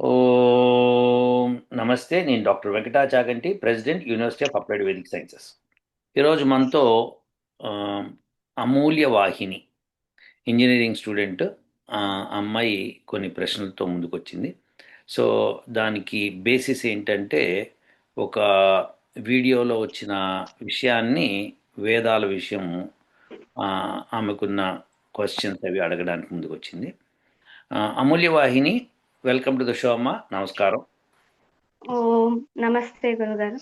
ఓ నమస్తే నేను doctor Venkata Chaganti president university of applied Vedic sciences. ఈరోజు మనతో అమూల్య వాహిని ఇంజనీరింగ్ స్టూడెంట్ అమ్మాయి కొన్ని ప్రశ్నలతో ముందుకొచ్చింది. సో దానికి బేసిస్ ఏంటంటే ఒక వీడియోలో వచ్చిన విషయాన్ని వేదాల విషయం ఆమెకున్న క్వశ్చన్స్ అవి అడగడానికి ముందుకొచ్చింది. వచ్చింది Amulya Vahini welcome to the show అమ్మ. నమస్కారం. నమస్తే గురుగారు.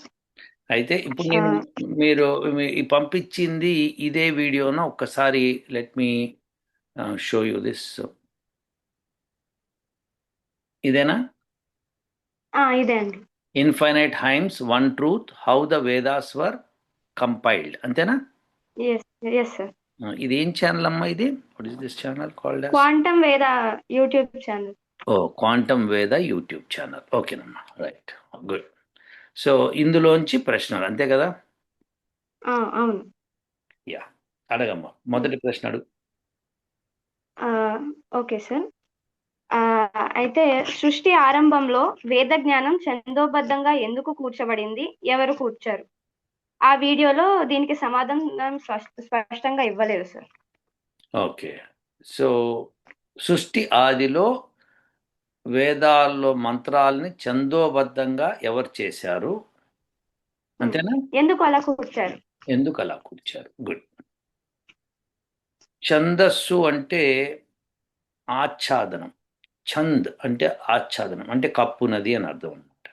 అయితే ఇప్పుడు నేను మీరు పంపించింది ఇదే వీడియోన? ఒక్కసారి let me show you this ఇదేనా? ఇదే అండి. Infinite hymns one truth how the Vedas were compiled అంతేనా? ఎస్ ఎస్ సార్ ఇది ఏం ఛానల్ అమ్మా ఇది what is this channel called quantum Veda YouTube channel oh quantum Veda YouTube channel ఓకేనమ్మా right good so ఇందులోంచి ప్రశ్నలు అంతే కదా? ఆ, అవును. యా అడగమ్మా మొదటి ప్రశ్న అడుగు. Okay sir. అయితే సృష్టి ఆరంభంలో వేద జ్ఞానం చందోబద్ధంగా ఎందుకు కూర్చబడింది? ఎవరు కూర్చారు? ఆ వీడియోలో దీనికి సమాధానం స్పష్ట- స్పష్టంగా ఇవ్వలేదు సార్. ఓకే. సో సృష్టి ఆదిలో వేదాల్లో మంత్రాలని చందోబద్ధంగా ఎవరు చేశారు? అంతేనా? ఎందుకు అలా కూర్చారు? ఎందుకు అలా కూర్చారు? గుడ్. ఛందస్సు అంటే ఆచ్ఛాదనం. ఛంద్ అంటే ఆచ్ఛాదనం. అంటే కప్పునది అని అర్థం అనమాట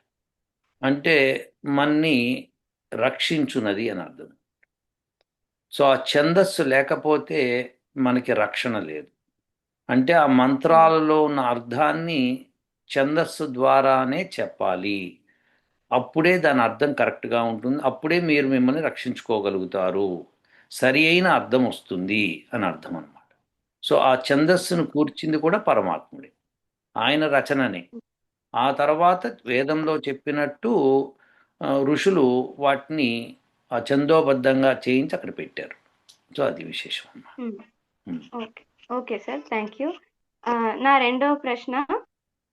అంటే మన్ని రక్షించునది అని అర్థం. సో ఆ ఛందస్సు లేకపోతే మనకి రక్షణ లేదు. అంటే ఆ మంత్రాలలో ఉన్న అర్థాన్ని ఛందస్సు ద్వారానే చెప్పాలి. అప్పుడే దాని అర్థం కరెక్ట్గా ఉంటుంది. అప్పుడే మీరు మిమ్మల్ని రక్షించుకోగలుగుతారు. సరి అయిన అర్థం వస్తుంది అని అర్థం అన్నమాట. సో ఆ ఛందస్సును కూర్చింది కూడా పరమాత్ముడే. ఆయన రచననే. ఆ తర్వాత వేదంలో చెప్పినట్టు ఋషులు వాటిని ఆ ఛందోబద్ధంగా చేయించి అక్కడ పెట్టారు. సో అది విశేషం అన్నమాట. Okay. Okay sir. Thank you. నా రెండవ ప్రశ్న.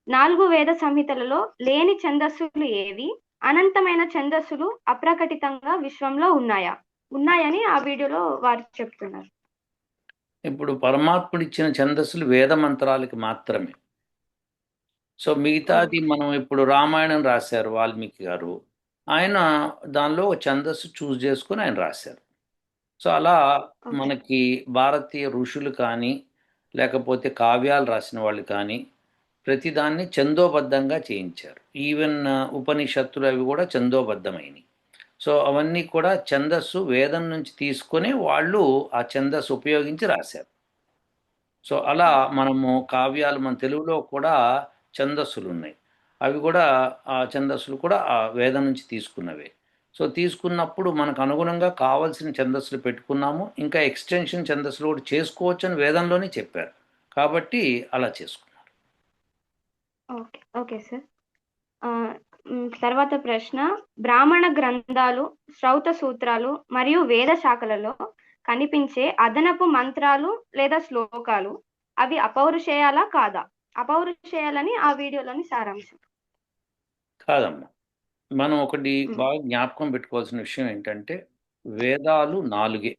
నాలుగు వేద సంహితలలో లేని ఛందస్సులు ఏవి? అనంతమైన ఛందస్సులు అప్రకటితంగా విశ్వంలో ఉన్నాయా? ఉన్నాయని ఆ వీడియోలో వారు చెప్తున్నారు. ఇప్పుడు పరమాత్ముడు ఇచ్చిన ఛందస్సులు వేద మంత్రాలకి మాత్రమే. సో మిగతాది మనం ఇప్పుడు రామాయణం రాశారు వాల్మీకి గారు. ఆయన దానిలో ఒక ఛందస్సు చూస్ చేసుకుని ఆయన రాశారు. సో అలా మనకి భారతీయ ఋషులు కానీ లేకపోతే కావ్యాలు రాసిన వాళ్ళు కానీ ప్రతిదాన్ని చందోబద్ధంగా చేయించారు. ఈవెన్ ఉపనిషత్తులు అవి కూడా చందోబద్ధమైనవి సో అవన్నీ కూడా ఛందస్సు వేదం నుంచి తీసుకొని వాళ్ళు ఆ ఛందస్సు ఉపయోగించి రాశారు. సో అలా మనము కావ్యాలు మన తెలుగులో కూడా ఛందస్సులు ఉన్నాయి అవి కూడా ఆ ఛందస్సులు కూడా ఆ వేదం నుంచి తీసుకున్నవే. సో తీసుకున్నప్పుడు మనకు అనుగుణంగా కావాల్సిన ఛందస్సులు పెట్టుకున్నాము. ఇంకా ఎక్స్టెన్షన్ ఛందస్సులు కూడా చేసుకోవచ్చు అని వేదంలోనే చెప్పారు. కాబట్టి అలా చేసుకున్నారు. Okay okay sir. ఆ, తర్వాత ప్రశ్న. బ్రాహ్మణ గ్రంథాలు శ్రౌత సూత్రాలు మరియు వేద శాఖలలో కనిపించే అదనపు మంత్రాలు లేదా శ్లోకాలు అవి అపౌరుషేయాలా కాదా? అపౌరుషేయాలని ఆ వీడియోలోని సారాంశం. కాదమ్మా. మనం ఒకటి. బాగా జ్ఞాపకం పెట్టుకోవాల్సిన విషయం ఏంటంటే వేదాలు నాలుగే.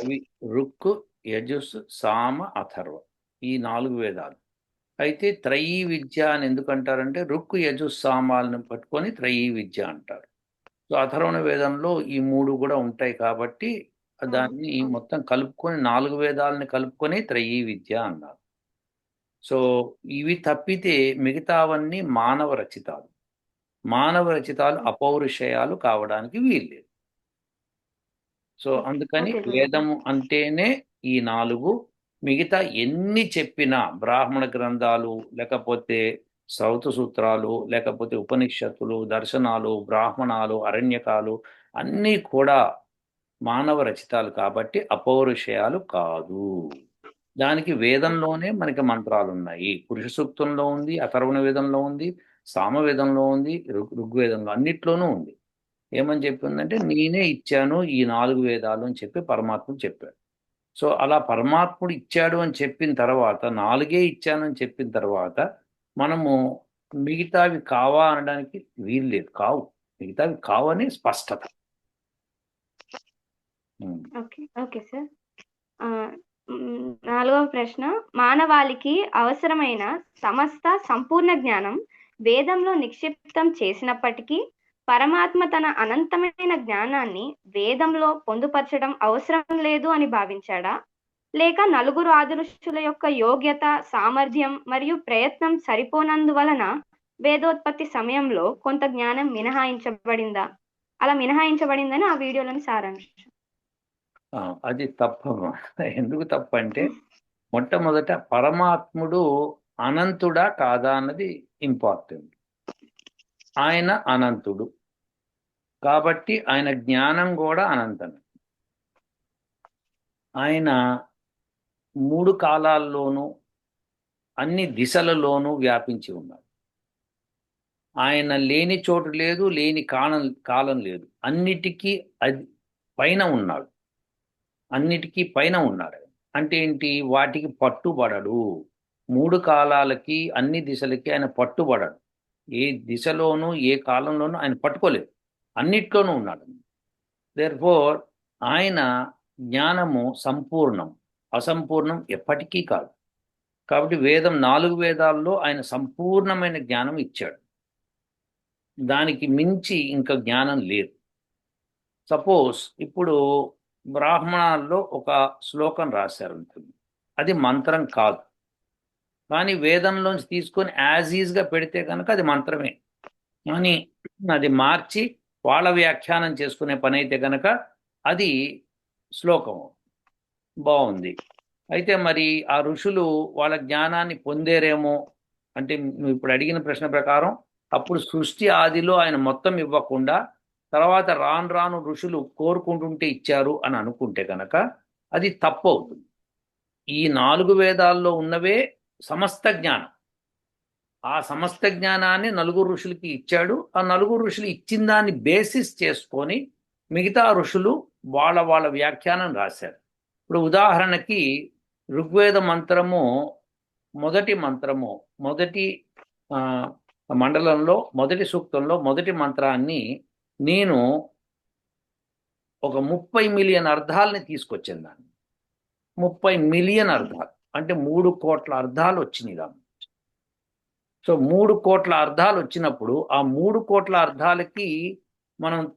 అవి రుక్ యజుస్ సామ అథర్వ. ఈ నాలుగు వేదాలు. అయితే త్రయీ విద్య అని ఎందుకు అంటారంటే రుక్ యజుస్ సామాలను పట్టుకొని త్రయీ విద్య అంటారు. సో అథర్వణ వేదంలో ఈ మూడు కూడా ఉంటాయి కాబట్టి దాన్ని. మొత్తం కలుపుకొని నాలుగు వేదాలని కలుపుకొని త్రయీ విద్య అన్నారు. సో ఇవి తప్పితే మిగతావన్నీ మానవ రచితాలు. మానవ రచితాలు అపౌరుషయాలు కావడానికి వీల్లేదు. సో అందుకని వేదము అంటేనే ఈ నాలుగు. మిగతా ఎన్ని చెప్పినా బ్రాహ్మణ గ్రంథాలు లేకపోతే సౌత సూత్రాలు లేకపోతే ఉపనిషత్తులు దర్శనాలు బ్రాహ్మణాలు అరణ్యకాలు అన్నీ కూడా మానవ రచితాలు కాబట్టి అపౌరుషయాలు కాదు. దానికి వేదంలోనే మనకి మంత్రాలు ఉన్నాయి. పురుష సూక్తంలో ఉంది అథర్వణ వేదంలో ఉంది సామవేదంలో ఉంది ఋగ్వేదంలో అన్నిట్లోనూ ఉంది. ఏమని చెప్పిందంటే నేనే ఇచ్చాను ఈ నాలుగు వేదాలు అని చెప్పి పరమాత్ముడు చెప్పాడు. సో అలా పరమాత్ముడు ఇచ్చాడు అని చెప్పిన తర్వాత నాలుగే ఇచ్చానని చెప్పిన తర్వాత మనము మిగతావి కావా అనడానికి వీలు లేదు. కావు. మిగతావి కావని స్పష్టత. Okay okay sir. నాలుగవ ప్రశ్న. మానవాళికి అవసరమైన సమస్త సంపూర్ణ జ్ఞానం వేదంలో నిక్షిప్తం చేసినప్పటికీ పరమాత్మ తన అనంతమైన జ్ఞానాన్ని వేదంలో పొందుపరచడం అవసరం లేదు అని భావించాడా? లేక నలుగురు ఆదృష్టుల యొక్క యోగ్యత సామర్థ్యం మరియు ప్రయత్నం సరిపోనందువలన వేదోత్పత్తి సమయంలో కొంత జ్ఞానం మినహాయించబడిందా? అలా మినహాయించబడిందని ఆ వీడియోలోని సారాంశం. అది తప్పు. ఎందుకు తప్పు అంటే మొట్టమొదట పరమాత్ముడు అనంతుడా కాదా అన్నది ఇంపార్టెంట్. ఆయన అనంతుడు. కాబట్టి ఆయన జ్ఞానం కూడా అనంతమే. ఆయన మూడు కాలాల్లోనూ అన్ని దిశలలోనూ వ్యాపించి ఉన్నాడు. ఆయన లేని చోటు లేదు లేని కాలం కాలం లేదు. అన్నిటికీ అది పైన ఉన్నాడు. అన్నిటికీ పైన ఉన్నాడు. అంటే ఏంటి? వాటికి పట్టుబడడు. మూడు కాలాలకి అన్ని దిశలకి ఆయన పట్టుబడడు. ఏ దిశలోనూ ఏ కాలంలోనూ ఆయన పట్టుకోలేదు. అన్నిట్లోనూ ఉన్నాడు. దేర్ఫోర్ ఆయన జ్ఞానము సంపూర్ణం అసంపూర్ణం ఎప్పటికీ కాదు. కాబట్టి వేదం నాలుగు వేదాల్లో ఆయన సంపూర్ణమైన జ్ఞానం ఇచ్చాడు. దానికి మించి ఇంకా జ్ఞానం లేదు. సపోజ్ ఇప్పుడు బ్రాహ్మణాల్లో ఒక శ్లోకం రాశారు ఉంటుంది అది మంత్రం కాదు. కానీ వేదంలోంచి తీసుకొని యాజ్ ఈజ్గా పెడితే కనుక అది మంత్రమే. కానీ అది మార్చి వాళ్ళ వ్యాఖ్యానం చేసుకునే పని అయితే కనుక అది శ్లోకం. బాగుంది. అయితే మరి ఆ ఋషులు వాళ్ళ జ్ఞానాన్ని పొందేరేమో అంటే నువ్వు ఇప్పుడు అడిగిన ప్రశ్న ప్రకారం అప్పుడు సృష్టి ఆదిలో ఆయన మొత్తం ఇవ్వకుండా తర్వాత రాను రాను ఋషులు కోరుకుంటుంటే ఇచ్చారు అని అనుకుంటే కనుక అది తప్పు అవుతుంది ఈ నాలుగు వేదాల్లో ఉన్నవే సమస్త జ్ఞానం. ఆ సమస్త జ్ఞానాన్ని నలుగురు ఋషులకి ఇచ్చాడు. ఆ నలుగురు ఋషులు ఇచ్చిన దాన్ని బేసిస్ చేసుకొని మిగతా ఋషులు వాళ్ళ వాళ్ళ వ్యాఖ్యానం రాశారు. ఇప్పుడు ఉదాహరణకి ఋగ్వేద మంత్రము మొదటి మంత్రము మొదటి ఆ, మండలంలో మొదటి సూక్తంలో మొదటి మంత్రాన్ని నేను ఒక ముప్పై మిలియన్ అర్థాలని తీసుకొచ్చాను దాన్ని. ముప్పై మిలియన్ అర్థాలు. అంటే మూడు కోట్ల అర్థాలు వచ్చినాయి దాని సో మూడు కోట్ల అర్థాలు వచ్చినప్పుడు ఆ మూడు కోట్ల అర్థాలకి మనం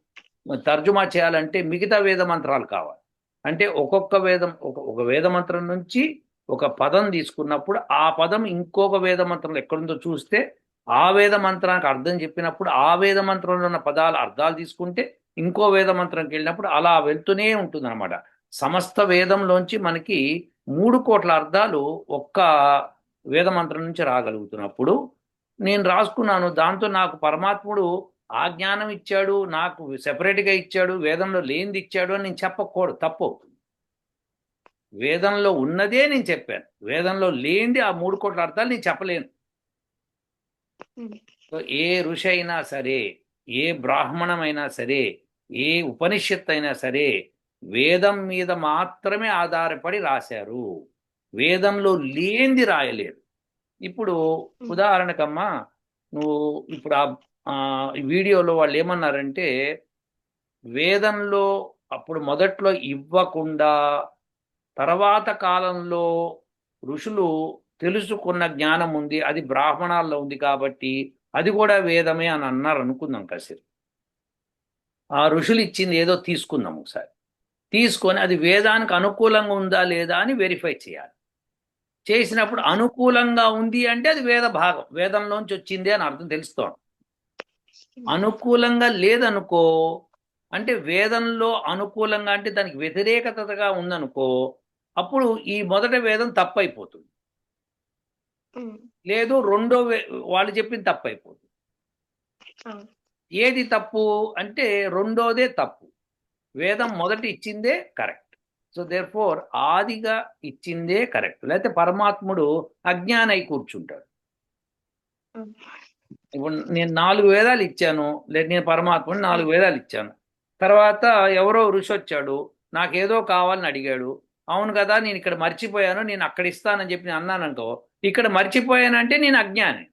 తర్జుమా చేయాలంటే మిగతా వేద మంత్రాలు కావాలి. అంటే ఒక్కొక్క వేదం ఒక ఒక వేద మంత్రం నుంచి ఒక పదం తీసుకున్నప్పుడు ఆ పదం ఇంకొక వేద మంత్రంలో ఎక్కడుందో చూస్తే ఆ వేద మంత్రానికి అర్థం చెప్పినప్పుడు ఆ వేద మంత్రంలో ఉన్న పదాల అర్థాలు తీసుకుంటే ఇంకో వేద మంత్రంకి వెళ్ళినప్పుడు అలా వెళ్తూనే ఉంటుంది అనమాట సమస్త వేదంలోంచి మనకి మూడు కోట్ల అర్థాలు ఒక్క వేద మంత్రం నుంచి రాగలుగుతున్నప్పుడు నేను రాసుకున్నాను దాంతో నాకు పరమాత్ముడు ఆ జ్ఞానం ఇచ్చాడు నాకు సెపరేట్గా ఇచ్చాడు వేదంలో లేనిది ఇచ్చాడు అని నేను చెప్పకూడదు తప్పు. వేదంలో ఉన్నదే నేను చెప్పాను. వేదంలో లేనిది ఆ మూడు కోట్ల అర్థాలు నేను చెప్పలేను. సో ఏ ఋషి అయినా సరే ఏ బ్రాహ్మణమైనా సరే ఏ ఉపనిషత్ అయినా సరే వేదం మీద మాత్రమే ఆధారపడి రాశారు. వేదంలో లేనిది రాయలేదు. ఇప్పుడు ఉదాహరణకమ్మా నువ్వు ఇప్పుడు ఆ వీడియోలో వాళ్ళు ఏమన్నారంటే వేదంలో అప్పుడు మొదట్లో ఇవ్వకుండా తర్వాత కాలంలో ఋషులు తెలుసుకున్న జ్ఞానం ఉంది అది బ్రాహ్మణాల్లో ఉంది కాబట్టి అది కూడా వేదమే అని అన్నారు అనుకుందాం కాసేపు ఆ ఋషులు ఇచ్చింది ఏదో తీసుకుందాం ఒకసారి. తీసుకొని అది వేదానికి అనుకూలంగా ఉందా లేదా అని వెరిఫై చేయాలి. చేసినప్పుడు అనుకూలంగా ఉంది అంటే అది వేద భాగం వేదంలోంచి వచ్చింది అని అర్థం తెలుస్తాం అనుకూలంగా లేదనుకో అంటే వేదంలో అనుకూలంగా అంటే దానికి వ్యతిరేకతగా ఉందనుకో అప్పుడు ఈ మొదట వేదం తప్పైపోతుంది. లేదు రెండో వాళ్ళు చెప్పింది తప్పైపోతుంది అవును. ఏది తప్పు అంటే రెండోదే తప్పు. వేదం మొదట ఇచ్చిందే కరెక్ట్. సో దేర్ ఫోర్ ఆదిగా ఇచ్చిందే కరెక్ట్. లేకపోతే పరమాత్ముడు అజ్ఞానై కూర్చుంటాడు. ఇప్పుడు నేను నాలుగు వేదాలు ఇచ్చాను. లేదు నేను పరమాత్ముడు నాలుగు వేదాలు ఇచ్చాను. తర్వాత ఎవరో ఋషి వచ్చాడు నాకేదో కావాలని అడిగాడు. అవును కదా నేను ఇక్కడ మర్చిపోయాను. నేను అక్కడ ఇస్తానని చెప్పి నేను అన్నాను అనుకో ఇక్కడ మర్చిపోయానంటే నేను అజ్ఞాని.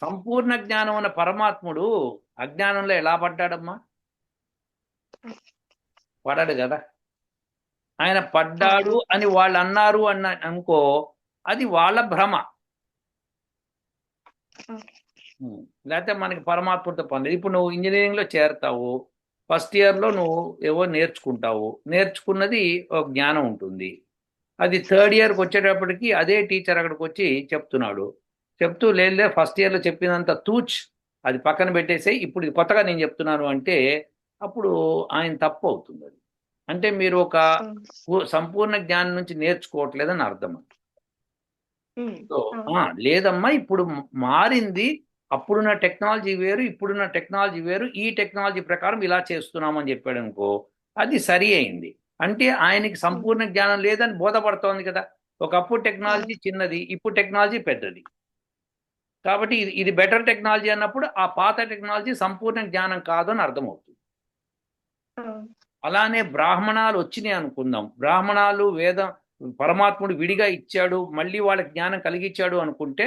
సంపూర్ణ జ్ఞానం ఉన్న పరమాత్ముడు అజ్ఞానంలో ఎలా పడ్డాడమ్మా? పడాడు కదా. ఆయన పడ్డాడు అని వాళ్ళు అన్నారు అన్న అనుకో అది వాళ్ళ భ్రమ. లేకపోతే మనకి పరమాత్మతో పని లేదు. ఇప్పుడు నువ్వు ఇంజనీరింగ్లో చేరతావు. ఫస్ట్ ఇయర్లో నువ్వు ఏవో నేర్చుకుంటావు. నేర్చుకున్నది ఒక జ్ఞానం ఉంటుంది. అది థర్డ్ ఇయర్కి వచ్చేటప్పటికి అదే టీచర్ అక్కడికి వచ్చి చెప్తున్నాడు. చెప్తూ లేదులే ఫస్ట్ ఇయర్లో చెప్పినంత తూచ్ అది పక్కన పెట్టేసి ఇప్పుడు ఇది కొత్తగా నేను చెప్తున్నాను అంటే అప్పుడు ఆయన తప్పు అవుతుంది అది. అంటే మీరు ఒక సంపూర్ణ జ్ఞానం నుంచి నేర్చుకోవట్లేదని అర్థం సో. ఆ, లేదమ్మా ఇప్పుడు మారింది అప్పుడున్న టెక్నాలజీ వేరు ఇప్పుడున్న టెక్నాలజీ వేరు ఈ టెక్నాలజీ ప్రకారం ఇలా చేస్తున్నామని చెప్పాడు అనుకో అది సరి అయింది. అంటే ఆయనకి సంపూర్ణ జ్ఞానం లేదని బోధపడుతోంది కదా. ఒకప్పుడు టెక్నాలజీ చిన్నది ఇప్పుడు టెక్నాలజీ పెద్దది. కాబట్టి ఇది ఇది బెటర్ టెక్నాలజీ అన్నప్పుడు ఆ పాత టెక్నాలజీ సంపూర్ణ జ్ఞానం కాదు అని అర్థమవుతుంది. అలానే బ్రాహ్మణాలు వచ్చినాయి అనుకుందాం. బ్రాహ్మణాలు వేదం పరమాత్ముడు విడిగా ఇచ్చాడు మళ్ళీ వాళ్ళకి జ్ఞానం కలిగించాడు అనుకుంటే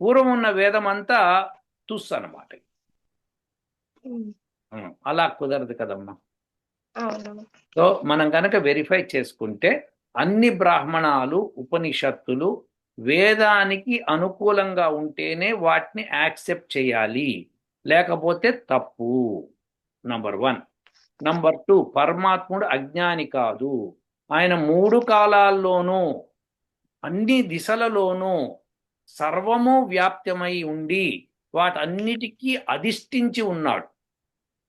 పూర్వం ఉన్న వేదం అంతా తుస్ ఉం, అలా కుదరదు కదమ్మా. సో మనం కనుక వెరిఫై చేసుకుంటే అన్ని బ్రాహ్మణాలు ఉపనిషత్తులు వేదానికి అనుకూలంగా ఉంటేనే వాటిని యాక్సెప్ట్ చేయాలి. లేకపోతే తప్పు. నంబర్ వన్ నంబర్ టూ పరమాత్ముడు అజ్ఞాని కాదు. ఆయన మూడు కాలాల్లోనూ అన్ని దిశలలోనూ సర్వము వ్యాప్తమై ఉండి వాటన్నిటికీ అధిష్ఠించి ఉన్నాడు.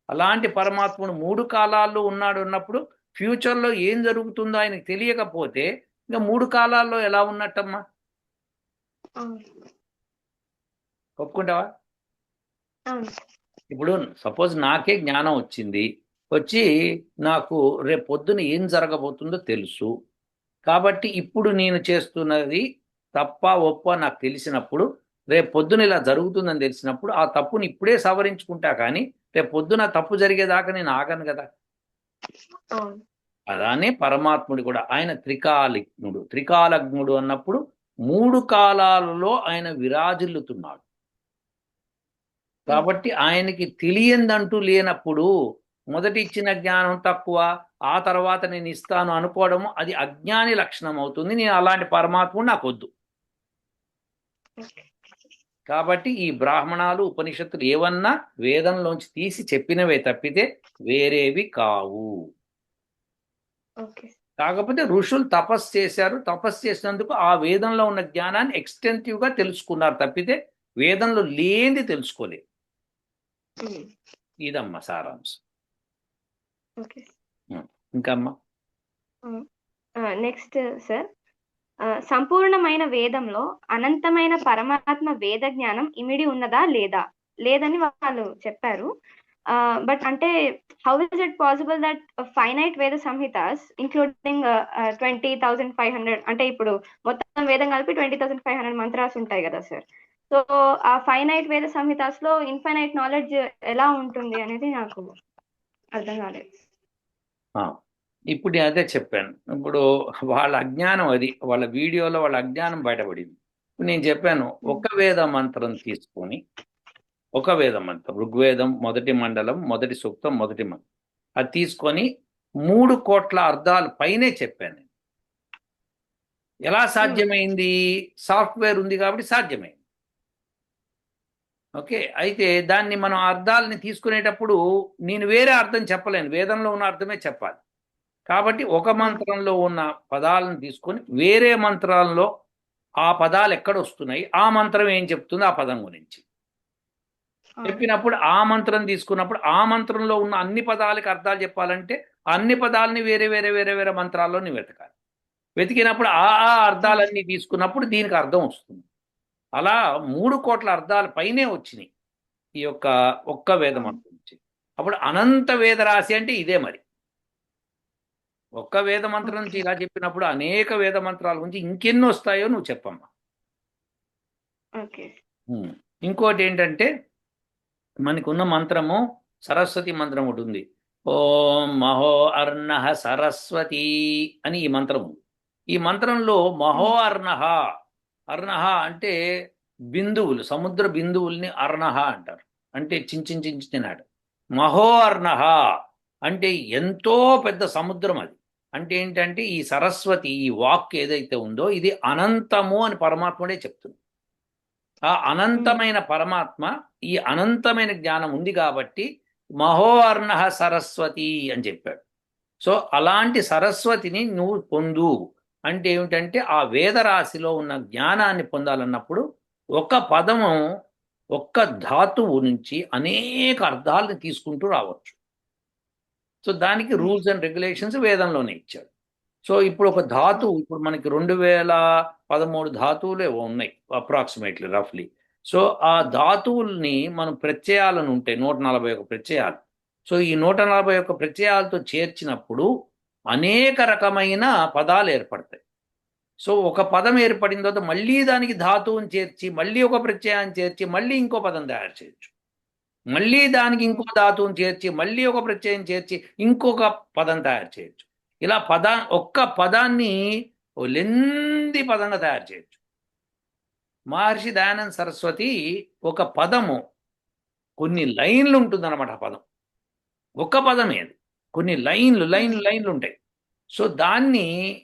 అలాంటి పరమాత్ముడు మూడు కాలాల్లో ఉన్నాడు ఉన్నప్పుడు ఫ్యూచర్లో ఏం జరుగుతుందో ఆయనకు తెలియకపోతే ఇంకా మూడు కాలాల్లో ఎలా ఉన్నట్టమ్మా? ఒప్పుకుంటావా? ఇప్పుడు సపోజ్ నాకే జ్ఞానం వచ్చింది వచ్చి నాకు రేపు పొద్దున ఏం జరగబోతుందో తెలుసు. కాబట్టి ఇప్పుడు నేను చేస్తున్నది తప్ప ఒప్ప నాకు తెలిసినప్పుడు రేపు పొద్దున ఇలా జరుగుతుందని తెలిసినప్పుడు ఆ తప్పుని ఇప్పుడే సవరించుకుంటా కానీ రేపు పొద్దున తప్పు జరిగేదాకా నేను ఆగను కదా. అలానే పరమాత్ముడు కూడా ఆయన త్రికాలిజ్ఞుడు. త్రికాలజ్ఞుడు అన్నప్పుడు మూడు కాలాలలో ఆయన విరాజిల్లుతున్నాడు. కాబట్టి ఆయనకి తెలియందంటూ లేనప్పుడు మొదటి ఇచ్చిన జ్ఞానం తక్కువ ఆ తర్వాత నేను ఇస్తాను అనుకోవడము అది అజ్ఞాని లక్షణం అవుతుంది. నేను అలాంటి పరమాత్ముడు నాకు వద్దు కాబట్టి ఈ బ్రాహ్మణాలు ఉపనిషత్తులు ఏవన్నా వేదంలోంచి తీసి చెప్పినవే తప్పితే వేరేవి కావు. కాకపోతే ఋషులు తపస్సు చేశారు. తపస్సు చేసినందుకు ఆ వేదంలో ఉన్న జ్ఞానాన్ని extensive గా తెలుసుకున్నారు తప్పితే వేదంలో లేనిది తెలుసుకోలేదు. ఇదమ్మా సారాంశం. ఇంకమ్మా? Next sir. సంపూర్ణమైన వేదంలో అనంతమైన పరమాత్మ వేద జ్ఞానం ఇమిడి ఉన్నదా లేదా? లేదని వాళ్ళు చెప్పారు. బట్ అంటే how is it possible that finite Veda Samhitas including twenty thousand five hundred అంటే ఇప్పుడు మొత్తం వేదం కలిపి twenty thousand five hundred mantras ఉంటాయి కదా సార్ సో ఆ ఫైనైట్ వేద సంహితాస్లో ఇన్ఫైనైట్ నాలెడ్జ్ ఎలా ఉంటుంది అనేది నాకు అర్థం కాలేదు. ఇప్పుడు నేను అదే చెప్పాను. ఇప్పుడు వాళ్ళ అజ్ఞానం అది. వాళ్ళ వీడియోలో వాళ్ళ అజ్ఞానం బయటపడింది. ఇప్పుడు నేను చెప్పాను ఒక వేద మంత్రం తీసుకొని ఒక వేద మంత్రం ఋగ్వేదం మొదటి మండలం మొదటి సూక్తం మొదటి మంత్రం అది తీసుకొని మూడు కోట్ల అర్థాలు పైనే చెప్పాను నేను. ఎలా సాధ్యమైంది? సాఫ్ట్వేర్ ఉంది కాబట్టి సాధ్యమైంది. ఓకే అయితే దాన్ని మనం అర్థాలని తీసుకునేటప్పుడు నేను వేరే అర్థం చెప్పలేను. వేదంలో ఉన్న అర్థమే చెప్పాలి. కాబట్టి ఒక మంత్రంలో ఉన్న పదాలను తీసుకొని వేరే మంత్రాల్లో ఆ పదాలు ఎక్కడ వస్తున్నాయి? ఆ మంత్రం ఏం చెప్తుందో? ఆ పదం గురించి. చెప్పినప్పుడు ఆ మంత్రం తీసుకున్నప్పుడు ఆ మంత్రంలో ఉన్న అన్ని పదాలకి అర్థాలు చెప్పాలంటే అన్ని పదాలని వేరే వేరే వేరే వేరే మంత్రాల్లో నువ్వు వెతకాలి. వెతికినప్పుడు ఆ ఆ అర్థాలన్నీ తీసుకున్నప్పుడు దీనికి అర్థం వస్తుంది. అలా మూడు కోట్ల అర్థాల పైనే వచ్చినాయి ఈ యొక్క ఒక్క వేద మంత్రం నుంచి. అప్పుడు అనంత వేద రాశి అంటే ఇదే మరి. ఒక్క వేద మంత్రం నుంచి ఇలా చెప్పినప్పుడు అనేక వేద మంత్రాల గురించి ఇంకెన్ని వస్తాయో నువ్వు చెప్పమ్మా. ఇంకోటి ఏంటంటే మనకున్న మంత్రము సరస్వతి మంత్రం ఒకటి ఉంది. ఓం మహో అర్ణః సరస్వతి అని ఈ మంత్రం ఉంది. ఈ మంత్రంలో మహో అర్ణః అర్ణః అంటే బిందువులు సముద్ర బిందువుల్ని అర్ణః అంటారు. అంటే చించిన చించినాడు మహో అర్ణః అంటే ఎంతో పెద్ద సముద్రం అది. అంటే ఏంటంటే ఈ సరస్వతి ఈ వాక్ ఏదైతే ఉందో ఇది అనంతము అని పరమాత్ముడే చెప్తుంది ఆ అనంతమైన పరమాత్మ ఈ అనంతమైన జ్ఞానం ఉంది కాబట్టి మహోవర్ణ సరస్వతి అని చెప్పాడు. సో అలాంటి సరస్వతిని నువ్వు పొందు. అంటే ఏమిటంటే ఆ వేదరాశిలో ఉన్న జ్ఞానాన్ని పొందాలన్నప్పుడు ఒక పదము ఒక్క ధాతువు నుంచి అనేక అర్థాలను తీసుకుంటూ రావచ్చు. సో దానికి రూల్స్ అండ్ రెగ్యులేషన్స్ వేదంలోనే ఇచ్చాడు. సో ఇప్పుడు ఒక ధాతువు ఇప్పుడు మనకి రెండు వేల పదమూడు ధాతువులే ఉన్నాయి అప్రాక్సిమేట్లీ రఫ్లీ సో ఆ ధాతువుల్ని మనం ప్రత్యయాలను ఉంటాయి నూట నలభై ఒక ప్రత్యయాలు. సో ఈ నూట నలభై ఒక్క ప్రత్యయాలతో చేర్చినప్పుడు అనేక రకమైన పదాలు ఏర్పడతాయి. సో ఒక పదం ఏర్పడిన తర్వాత మళ్ళీ దానికి ధాతువుని చేర్చి మళ్ళీ ఒక ప్రత్యయాన్ని చేర్చి మళ్ళీ ఇంకో పదం తయారు చేయొచ్చు. మళ్ళీ దానికి ఇంకో ధాతువుని చేర్చి మళ్ళీ ఒక ప్రత్యయం చేర్చి ఇంకొక పదం తయారు చేయొచ్చు. ఇలా పదా ఒక్క పదాన్ని లెంది పదంగా తయారు చేయొచ్చు. మహర్షి దయానంద్ సరస్వతి ఒక పదము కొన్ని లైన్లు ఉంటుందన్నమాట ఆ పదం. ఒక పదమే అది. కొన్ని లైన్లు లైన్లు లైన్లు ఉంటాయి. సో దాన్ని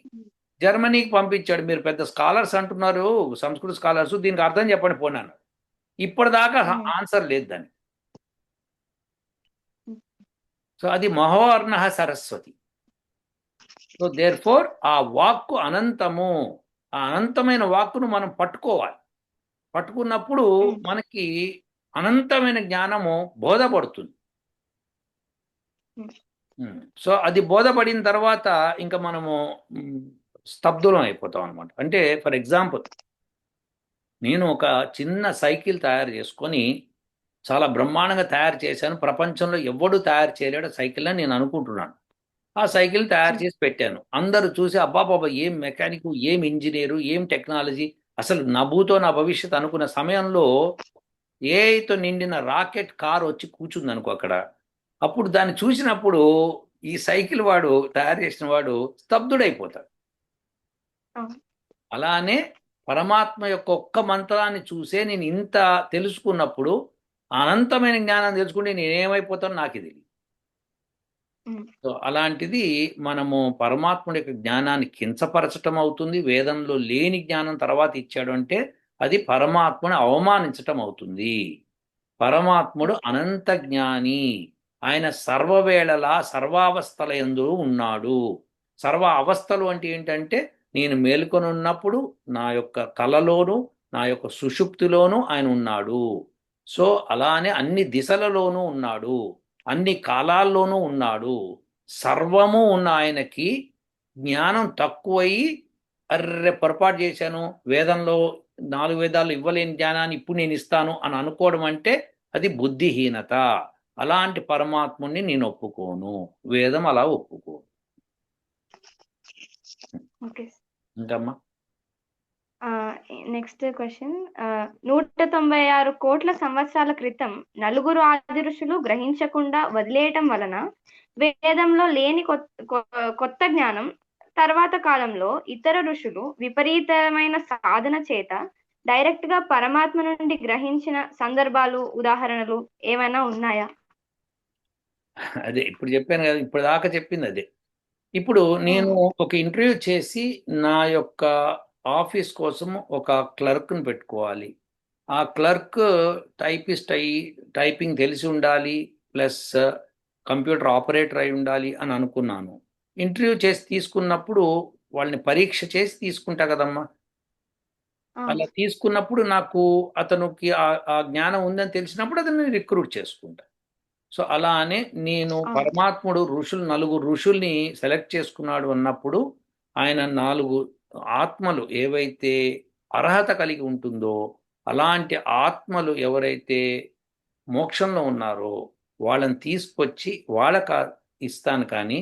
జర్మనీకి పంపించాడు. మీరు పెద్ద స్కాలర్స్ అంటున్నారు సంస్కృత స్కాలర్స్ దీనికి అర్థం చెప్పండి పోనాను ఇప్పటిదాకా ఆన్సర్ లేదు దానికి. సో అది మహోర్ణ సరస్వతి. సో దేర్ ఫోర్ ఆ వాక్కు అనంతము ఆ అనంతమైన వాక్కును మనం పట్టుకోవాలి. పట్టుకున్నప్పుడు మనకి అనంతమైన జ్ఞానము బోధపడుతుంది. సో అది బోధపడిన తర్వాత ఇంకా మనము స్తబ్దులం అయిపోతాం అనమాట అంటే ఫర్ ఎగ్జాంపుల్ నేను ఒక చిన్న సైకిల్ తయారు చేసుకొని చాలా బ్రహ్మాండంగా తయారు చేశాను. ప్రపంచంలో ఎవడు తయారు చేయలేడు సైకిల్ అని నేను అనుకుంటున్నాను. ఆ సైకిల్ తయారు చేసి పెట్టాను. అందరూ చూసి అబ్బా బాబా ఏం మెకానిక్ ఏం ఇంజనీరు ఏం టెక్నాలజీ అసలు నభూతో నా భవిష్యత్ అనుకున్న సమయంలో ఏతో నిండిన రాకెట్ కార్ వచ్చి కూర్చుంది అనుకో అక్కడ. అప్పుడు దాన్ని చూసినప్పుడు ఈ సైకిల్ వాడు తయారు చేసిన వాడు స్తబ్దుడైపోతాడు. అలానే పరమాత్మ యొక్క ఒక్క మంత్రాన్ని చూసే నేను ఇంత తెలుసుకున్నప్పుడు అనంతమైన జ్ఞానం తెలుసుకుంటే నేనేమైపోతాను నాకు ఇది. సో అలాంటిది మనము పరమాత్ముడి యొక్క జ్ఞానాన్ని కించపరచటం అవుతుంది. వేదంలో లేని జ్ఞానం తర్వాత ఇచ్చాడు అంటే అది పరమాత్మను అవమానించటం అవుతుంది. పరమాత్ముడు అనంత జ్ఞాని. ఆయన సర్వవేళలా సర్వావస్థల ఎందు ఉన్నాడు. సర్వ అవస్థలు అంటే ఏంటంటే నేను మేలుకొని ఉన్నప్పుడు నా యొక్క కలలోను నా యొక్క సుషుప్తిలోనూ ఆయన ఉన్నాడు. సో అలానే అన్ని దిశలలోనూ ఉన్నాడు. అన్ని కాలాల్లోనూ ఉన్నాడు. సర్వము ఉన్న ఆయనకి జ్ఞానం తక్కువయి అర్రె పొరపాటు చేశాను వేదంలో నాలుగు వేదాలు ఇవ్వలేని జ్ఞానాన్ని ఇప్పుడు నేను ఇస్తాను అని అనుకోవడం అంటే అది బుద్ధిహీనత. అలాంటి పరమాత్ముని నేను ఒప్పుకోను. వేదం అలా ఒప్పుకో ఇంకమ్మా? నెక్స్ట్ క్వశ్చన్ నూట తొంభై ఆరు కోట్ల సంవత్సరాల క్రితం నలుగురు ఆది ఋషులు గ్రహించకుండా వదిలేయటం వలన వేదంలో లేని కొత్త జ్ఞానం తర్వాత కాలంలో ఇతర ఋషులు విపరీతమైన సాధన చేత డైరెక్ట్గా పరమాత్మ నుండి గ్రహించిన సందర్భాలు ఉదాహరణలు ఏమైనా ఉన్నాయా? అదే ఇప్పుడు చెప్పాను కదా ఇప్పుడు దాకా చెప్పింది అదే. ఇప్పుడు నేను ఒక ఇంటర్వ్యూ చేసి నా యొక్క ఆఫీస్ కోసం ఒక క్లర్క్ని పెట్టుకోవాలి. ఆ క్లర్క్ టైపిస్ట్ అయ్యి టైపింగ్ తెలిసి ఉండాలి ప్లస్ కంప్యూటర్ ఆపరేటర్ అయి ఉండాలి అని అనుకున్నాను. ఇంటర్వ్యూ చేసి తీసుకున్నప్పుడు వాళ్ళని పరీక్ష చేసి తీసుకుంటా కదమ్మా. అలా తీసుకున్నప్పుడు నాకు అతనికి ఆ జ్ఞానం ఉందని తెలిసినప్పుడు అతన్ని రిక్రూట్ చేసుకుంటా. సో అలానే నేను పరమాత్ముడు ఋషులు నలుగురు ఋషుల్ని సెలెక్ట్ చేసుకున్నాడు అన్నప్పుడు ఆయన నాలుగు ఆత్మలు ఏవైతే అర్హత కలిగి ఉంటుందో అలాంటి ఆత్మలు ఎవరైతే మోక్షంలో ఉన్నారో వాళ్ళని తీసుకొచ్చి వాళ్ళకి ఇస్తాను కానీ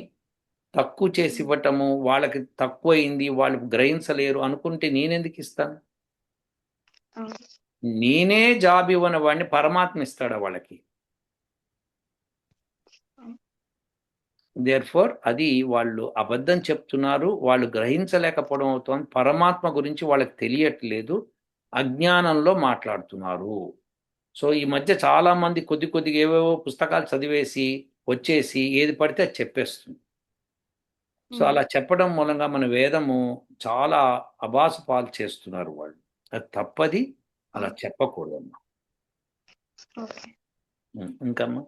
తక్కువ చేసి ఇవ్వటము వాళ్ళకి తక్కువైంది వాళ్ళు గ్రహించలేరు అనుకుంటే నేనెందుకు ఇస్తాను? నేనే జాబ్ ఇవ్వని వాడిని పరమాత్మ ఇస్తాడా వాళ్ళకి? దేర్ ఫోర్ అది వాళ్ళు అబద్ధం చెప్తున్నారు వాళ్ళు గ్రహించలేకపోవడం అవుతుంది పరమాత్మ గురించి వాళ్ళకి తెలియట్లేదు అజ్ఞానంలో మాట్లాడుతున్నారు. సో ఈ మధ్య చాలా మంది కొద్ది కొద్దిగా ఏవేవో పుస్తకాలు చదివేసి వచ్చేసి ఏది పడితే అది చెప్పేస్తుంది. సో అలా చెప్పడం మూలంగా మన వేదము చాలా అబాసు పాలు చేస్తున్నారు వాళ్ళు. అది తప్పది అలా చెప్పకూడదమ్మా. ఇంకమ్మా?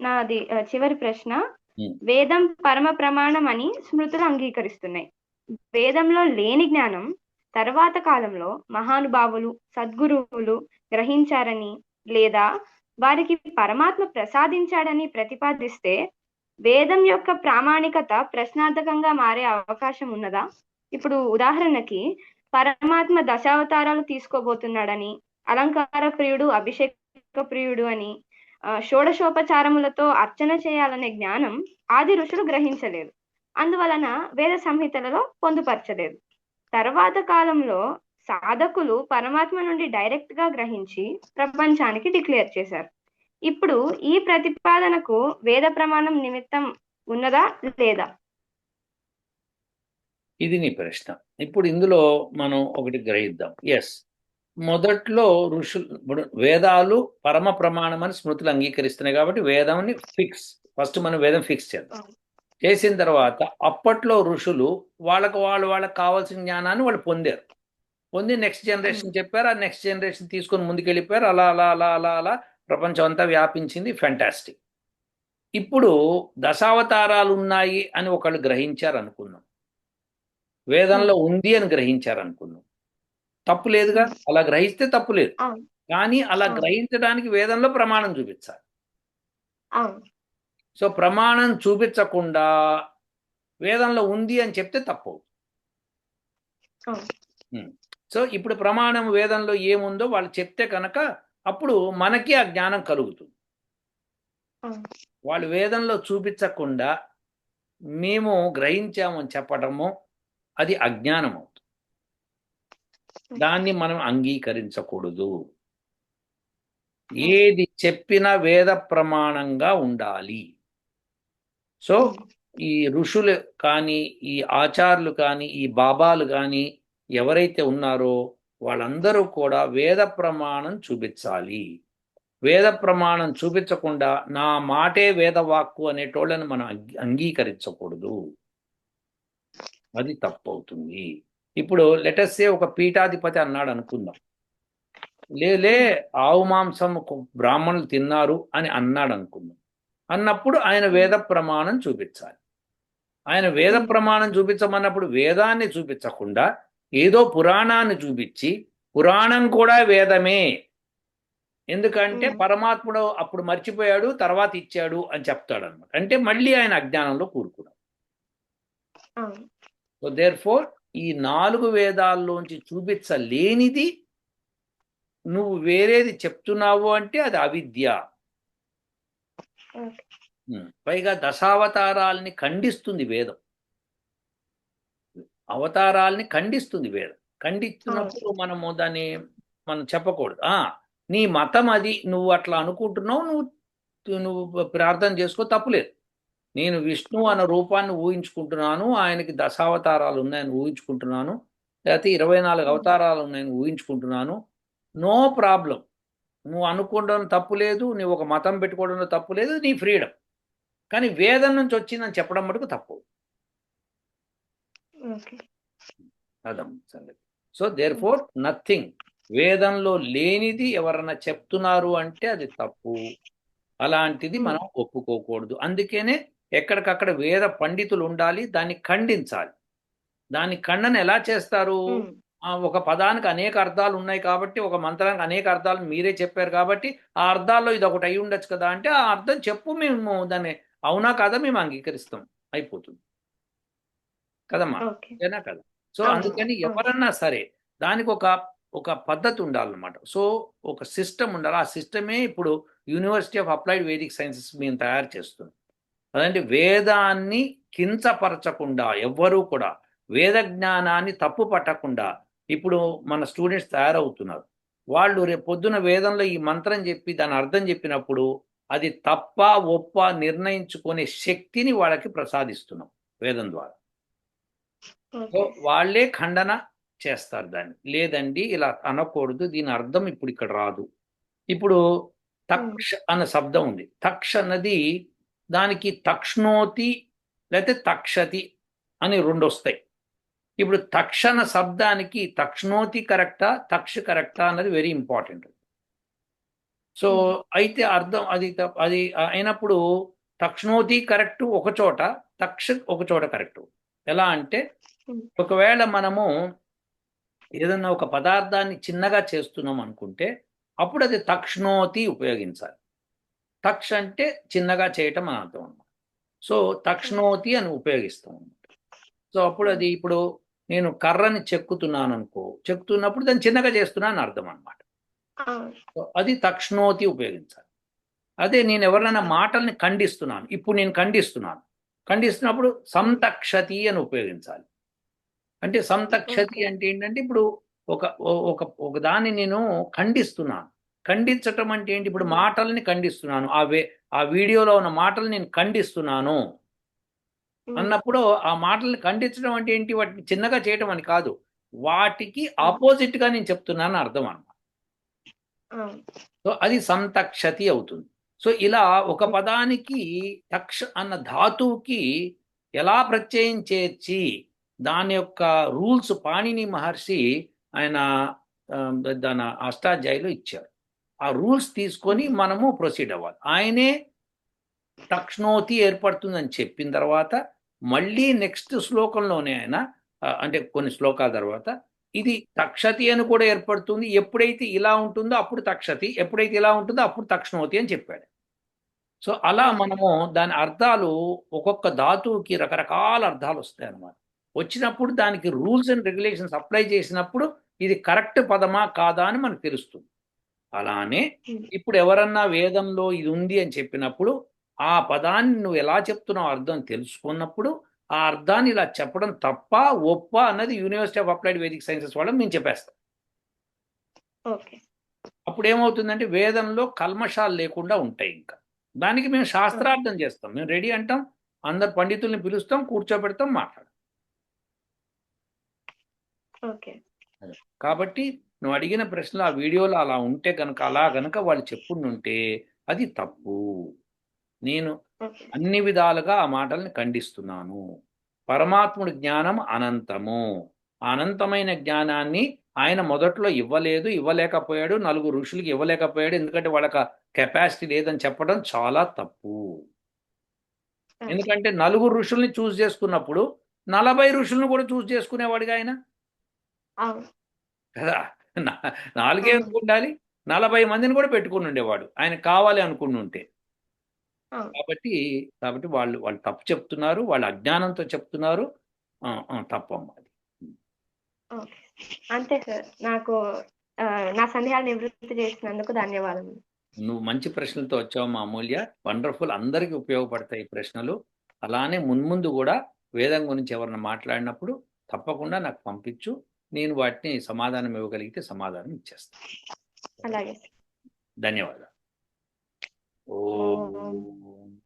నాది చివరి ప్రశ్న. వేదం పరమ ప్రమాణం అని స్మృతులు అంగీకరిస్తున్నాయి. వేదంలో లేని జ్ఞానం తర్వాత కాలంలో మహానుభావులు సద్గురువులు గ్రహించారని లేదా వారికి పరమాత్మ ప్రసాదించాడని ప్రతిపాదిస్తే వేదం యొక్క ప్రామాణికత ప్రశ్నార్థకంగా మారే అవకాశం ఉన్నదా? ఇప్పుడు ఉదాహరణకి పరమాత్మ దశావతారాలు తీసుకోబోతున్నాడని అలంకార ప్రియుడు అభిషేక ప్రియుడు అని షోడశోపచారములతో అర్చన చేయాలనే జ్ఞానం ఆది ఋషులు గ్రహించలేదు. అందువలన వేద సంహితలలో పొందుపరచలేదు. తర్వాత కాలంలో సాధకులు పరమాత్మ నుండి డైరెక్ట్గా గ్రహించి ప్రపంచానికి డిక్లేర్ చేశారు. ఇప్పుడు ఈ ప్రతిపాదనకు వేద ప్రమాణం నిమిత్తం ఉన్నదా లేదా? ఇది నీ ప్రశ్న. ఇప్పుడు ఇందులో మనం ఒకటి గ్రహిద్దాం. ఎస్ మొదట్లో ఋషులు ఇప్పుడు వేదాలు పరమ ప్రమాణం అని స్మృతులు అంగీకరిస్తున్నాయి కాబట్టి వేదాన్ని ఫిక్స్ ఫస్ట్ మనం వేదం ఫిక్స్ చేద్దాం చేసిన తర్వాత అప్పట్లో ఋషులు వాళ్ళకు వాళ్ళు వాళ్ళకి కావాల్సిన జ్ఞానాన్ని వాళ్ళు పొందారు. పొంది నెక్స్ట్ జనరేషన్ చెప్పారు ఆ నెక్స్ట్ జనరేషన్ తీసుకొని ముందుకెళ్ళిపోయారు అలా అలా అలా అలా అలా ప్రపంచం అంతా వ్యాపించింది ఫ్యాంటాస్టిక్ ఇప్పుడు దశావతారాలు ఉన్నాయి అని ఒకళ్ళు గ్రహించారు అనుకుందాం వేదంలో ఉంది అని గ్రహించారు అనుకుందాం తప్పు లేదుగా? అలా గ్రహిస్తే తప్పు లేదు. కానీ అలా. గ్రహించడానికి వేదంలో ప్రమాణం చూపించాలి. సో ప్రమాణం చూపించకుండా వేదంలో ఉంది అని చెప్తే తప్పు. సో ఇప్పుడు ప్రమాణం వేదంలో ఏముందో వాళ్ళు చెప్తే కనుక అప్పుడు మనకి ఆ జ్ఞానం కలుగుతుంది. వాళ్ళు వేదంలో చూపించకుండా మేము గ్రహించామని చెప్పడము అది అజ్ఞానం అవుతుంది దాన్ని మనం అంగీకరించకూడదు. ఏది చెప్పినా వేద ప్రమాణంగా ఉండాలి. సో ఈ ఋషులు కానీ ఈ ఆచార్యులు కానీ ఈ బాబాలు కానీ ఎవరైతే ఉన్నారో వాళ్ళందరూ కూడా వేద ప్రమాణం చూపించాలి. వేద ప్రమాణం చూపించకుండా నా మాటే వేదవాక్కు అనేటోళ్ళని మనం అంగీ- అంగీకరించకూడదు. అది తప్పవుతుంది. ఇప్పుడు లెటస్సే ఒక పీఠాధిపతి అన్నాడు అనుకుందాం. లేలే ఆవు మాంసం బ్రాహ్మణులు తిన్నారు అని అన్నాడు అనుకుందాం. అన్నప్పుడు ఆయన వేద ప్రమాణం చూపించాలి. ఆయన వేద ప్రమాణం చూపించమన్నప్పుడు వేదాన్ని చూపించకుండా ఏదో పురాణాన్ని చూపించి పురాణం కూడా వేదమే. ఎందుకంటే. పరమాత్ముడు అప్పుడు మర్చిపోయాడు తర్వాత ఇచ్చాడు అని చెప్తాడు అనమాట అంటే మళ్ళీ ఆయన అజ్ఞానంలో కూరుకున్నాడు. సో దేర్ ఫోర్ ఈ నాలుగు వేదాల్లోంచి చూపించలేనిది నువ్వు వేరేది చెప్తున్నావు అంటే అది అవిద్య. పైగా దశావతారాల్ని ఖండిస్తుంది వేదం. అవతారాల్ని ఖండిస్తుంది వేదం. ఖండిస్తున్నప్పుడు మనము దాన్ని మనం చెప్పకూడదు. ఆ నీ మతం అది. నువ్వు అట్లా అనుకుంటున్నావు నువ్వు నువ్వు ప్రార్థన చేసుకో తప్పులేదు నేను విష్ణు అన్న రూపాన్ని ఊహించుకుంటున్నాను ఆయనకి దశావతారాలు ఉన్నాయని ఊహించుకుంటున్నాను లేకపోతే ఇరవై నాలుగు అవతారాలు ఉన్నాయని ఊహించుకుంటున్నాను. No problem. నువ్వు అనుకోవడం తప్పు లేదు నువ్వు ఒక మతం పెట్టుకోవడంలో తప్పు లేదు నీ ఫ్రీడమ్. కానీ వేదం నుంచి వచ్చిందని చెప్పడం మటుకు తప్పు. ఓకే. అదం సంగతి. సో దేర్ ఫోర్ నథింగ్ వేదంలో లేనిది ఎవరన్నా చెప్తున్నారు అంటే అది తప్పు. అలాంటిది మనం ఒప్పుకోకూడదు. అందుకనే ఎక్కడికక్కడ వేద పండితులు ఉండాలి దాన్ని ఖండించాలి. దాని ఖండన ఎలా చేస్తారు? ఒక పదానికి అనేక అర్థాలు ఉన్నాయి కాబట్టి ఒక మంత్రానికి అనేక అర్థాలు మీరే చెప్పారు కాబట్టి ఆ అర్థాల్లో ఇది ఒకటి అయి ఉండొచ్చు కదా అంటే ఆ అర్థం చెప్పు మేము దాన్ని అవునా కాదా మేము అంగీకరిస్తాం. అయిపోతుంది. కదమ్మా? అంతేనా కదా? సో అందుకని. ఎవరన్నా సరే దానికి ఒక ఒక పద్ధతి ఉండాలన్నమాట. సో ఒక సిస్టమ్ ఉండాలి. ఆ సిస్టమే ఇప్పుడు university of applied Vedic sciences మేము తయారు చేస్తున్నాం. అదంటే వేదాన్ని కించపరచకుండా ఎవ్వరూ కూడా వేద జ్ఞానాన్ని తప్పు పట్టకుండా ఇప్పుడు మన స్టూడెంట్స్ తయారవుతున్నారు. వాళ్ళు రేపు పొద్దున వేదంలో ఈ మంత్రం చెప్పి దాని అర్థం చెప్పినప్పుడు అది తప్ప ఒప్ప నిర్ణయించుకునే శక్తిని వాళ్ళకి ప్రసాదిస్తున్నాం వేదం ద్వారా. వాళ్ళే ఖండన చేస్తారు దాన్ని. లేదండి ఇలా అనకూడదు దీని అర్థం ఇప్పుడు ఇక్కడ రాదు. ఇప్పుడు తక్ష అన్న శబ్దం ఉంది. తక్ష అన్నది దానికి తక్ష్ణోతి లేకపోతే తక్షతి అని రెండు వస్తాయి ఇప్పుడు తక్షణ శబ్దానికి తక్షణోతి కరెక్టా తక్ష కరెక్టా అన్నది వెరీ ఇంపార్టెంట్. సో అయితే అర్థం అది అది అయినప్పుడు తక్షణోతి కరెక్ట్ ఒక చోట తక్ష ఒక చోట కరెక్ట్. ఎలా అంటే ఒకవేళ మనము ఏదన్నా ఒక పదార్థాన్ని చిన్నగా చేస్తున్నాం అనుకుంటే అప్పుడు అది తక్షణోతి ఉపయోగించాలి. తక్ష అంటే చిన్నగా చేయటం అని అర్థం అన్నమాట. సో తక్ష్ణోతి అని ఉపయోగిస్తాం అన్నమాట. సో అప్పుడు అది ఇప్పుడు నేను కర్రని చెక్కుతున్నాను అనుకో చెక్కుతున్నప్పుడు దాన్ని చిన్నగా చేస్తున్నాను అని అర్థం సో అది తక్ష్ణోతి ఉపయోగించాలి. అదే నేను ఎవరినైనా మాటల్ని ఖండిస్తున్నాను. ఇప్పుడు నేను ఖండిస్తున్నాను. ఖండిస్తున్నప్పుడు సంతక్షతి అని ఉపయోగించాలి. అంటే సంతక్షతి. అంటే ఏంటంటే ఇప్పుడు ఒక ఒక ఒక దాన్ని నేను ఖండిస్తున్నాను. ఖండించటం అంటే ఏంటి? ఇప్పుడు మాటల్ని ఖండిస్తున్నాను. ఆ వే ఆ వీడియోలో ఉన్న మాటల్ని నేను ఖండిస్తున్నాను. అన్నప్పుడు ఆ మాటల్ని ఖండించడం అంటే ఏంటి? వాటిని చిన్నగా చేయటం అని కాదు. వాటికి ఆపోజిట్గా నేను చెప్తున్నాను అర్థం అన్నమాట. అవును సో అది సంతక్షతి అవుతుంది. సో ఇలా ఒక పదానికి తక్ష అన్న ధాతువుకి ఎలా ప్రత్యయం చేర్చి దాని యొక్క రూల్స్ పాణిని మహర్షి ఆయన దాని అష్టాధ్యాయులు ఇచ్చారు. ఆ రూల్స్ తీసుకొని మనము ప్రొసీడ్ అవ్వాలి. ఆయనే తక్షణోతి ఏర్పడుతుందని చెప్పిన తర్వాత మళ్ళీ నెక్స్ట్ శ్లోకంలోనే ఆయన అంటే కొన్ని శ్లోకాల తర్వాత ఇది తక్షతి అని కూడా ఏర్పడుతుంది. ఎప్పుడైతే ఇలా ఉంటుందో అప్పుడు తక్షతి ఎప్పుడైతే ఇలా ఉంటుందో అప్పుడు తక్షణోతి అని చెప్పాడు. సో అలా మనము దాని అర్థాలు ఒక్కొక్క ధాతువుకి రకరకాల అర్థాలు వస్తాయి అన్నమాట వచ్చినప్పుడు దానికి రూల్స్ అండ్ రెగ్యులేషన్స్ అప్లై చేసినప్పుడు ఇది కరెక్ట్ పదమా కాదా అని మనకు తెలుస్తుంది. అలానే. ఇప్పుడు ఎవరన్నా వేదంలో ఇది ఉంది అని చెప్పినప్పుడు ఆ పదాన్ని నువ్వు ఎలా చెప్తున్నావు అర్థం తెలుసుకున్నప్పుడు ఆ అర్థాన్ని ఇలా చెప్పడం తప్ప ఒప్ప అన్నది university of applied Vedic sciences వాళ్ళని మేము చెప్పేస్తాం. ఓకే. అప్పుడు ఏమవుతుందంటే వేదంలో కల్మషాలు లేకుండా ఉంటాయి ఇంకా. దానికి మేము శాస్త్రార్థం చేస్తాం. మేము రెడీ అంటాం. అందరు పండితుల్ని పిలుస్తాం కూర్చోబెడతాం మాట్లాడతాం. ఓకే. కాబట్టి నువ్వు అడిగిన ప్రశ్నలు ఆ వీడియోలో అలా ఉంటే కనుక అలా కనుక వాళ్ళు చెప్పుండుంటే అది తప్పు. నేను అన్ని విధాలుగా ఆ మాటల్ని ఖండిస్తున్నాను. పరమాత్ముడి జ్ఞానం అనంతము. అనంతమైన జ్ఞానాన్ని ఆయన మొదట్లో ఇవ్వలేదు ఇవ్వలేకపోయాడు నలుగురు ఋషులకి ఇవ్వలేకపోయాడు ఎందుకంటే వాళ్ళకి కెపాసిటీ లేదని చెప్పడం చాలా తప్పు. ఎందుకంటే నలుగురు ఋషుల్ని చూస్ చేసుకున్నప్పుడు నలభై ఋషులను కూడా చూస్ చేసుకునేవాడిగా ఆయన? కదా? నాలుగే ఉండాలి నలభై మందిని కూడా పెట్టుకుని ఉండేవాడు. ఆయన కావాలి అనుకుని ఉంటే. కాబట్టి కాబట్టి వాళ్ళు వాళ్ళు తప్పు చెప్తున్నారు వాళ్ళు అజ్ఞానంతో చెప్తున్నారు. అది. ఓకే. అంతే సార్. నాకు నా సందేహాలు నివృత్తి చేసినందుకు ధన్యవాదములు. నువ్వు మంచి ప్రశ్నలతో వచ్చావు మా అమూల్య. వండర్ఫుల్. అందరికీ ఉపయోగపడతాయి ఈ ప్రశ్నలు. అలానే మున్ముందు కూడా వేదం గురించి ఎవరైనా మాట్లాడినప్పుడు తప్పకుండా నాకు పంపించు. నేను వాటిని సమాధానం ఇవ్వగలిగితే సమాధానం ఇచ్చేస్తాను. అలాగే. ధన్యవాదాలు. ఓ.